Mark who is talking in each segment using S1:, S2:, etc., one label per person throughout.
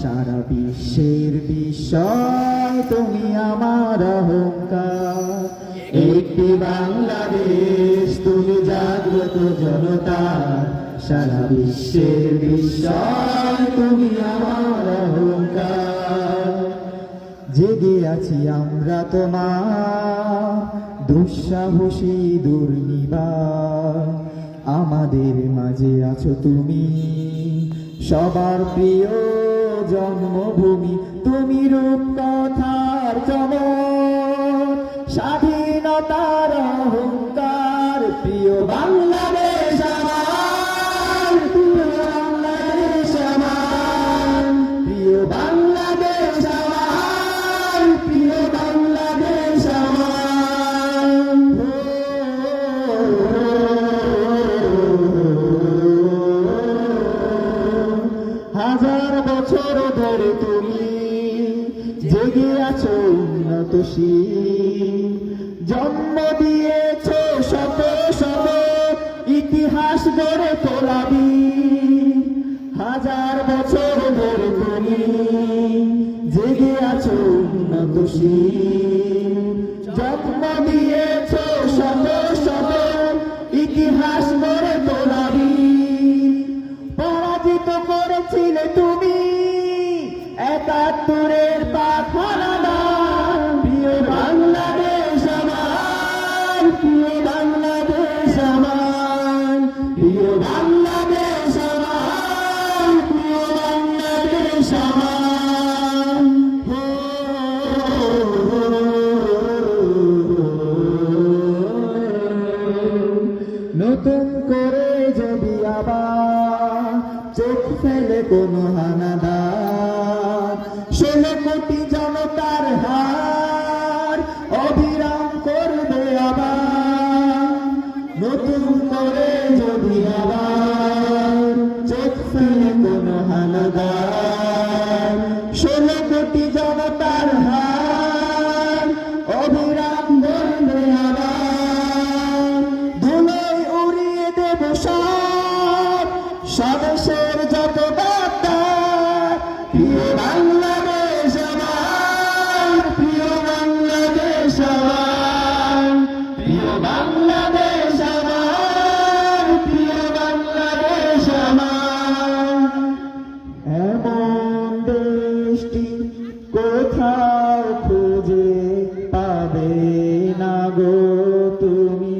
S1: সারা বিশ্বের বিষয়, তুমি আমার অহংকার। একটি বাংলাদেশ, তুমি জাগ্রত জনতা সারা বিশ্বের বিষয়, তুমি আমার অহংকার। জেগে আছি আমরা তোমার দুঃসাহসী দুর্নিবার। আমাদের মাঝে আছো তুমি। সবার প্রিয় জন্মভূমি তুমি রূপ কথার চমক স্বাধীনতার জেগে আছো উন্নত জন্ম দিয়েছ শত শত, ইতিহাস গড়ে তোলাবি হাজার বছর ধরে তুমি জেগে আছো উন্নত বাংলাদেশ নতুন করে যদি আবার চোখ ফেলে কোনো হানাদার নতুন করে যদি কোটি জনতার হার অবিরাম করবে আবার দেব সব স্বদেশের যত তুমি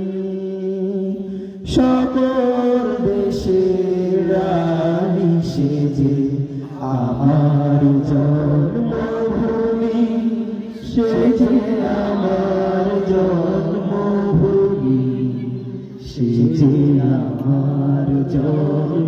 S1: সকল দেশের রানী সেজে আমার জন্মভূমি সেজে আমার জন্মভূমি সেজে আমার জন্মভূমি।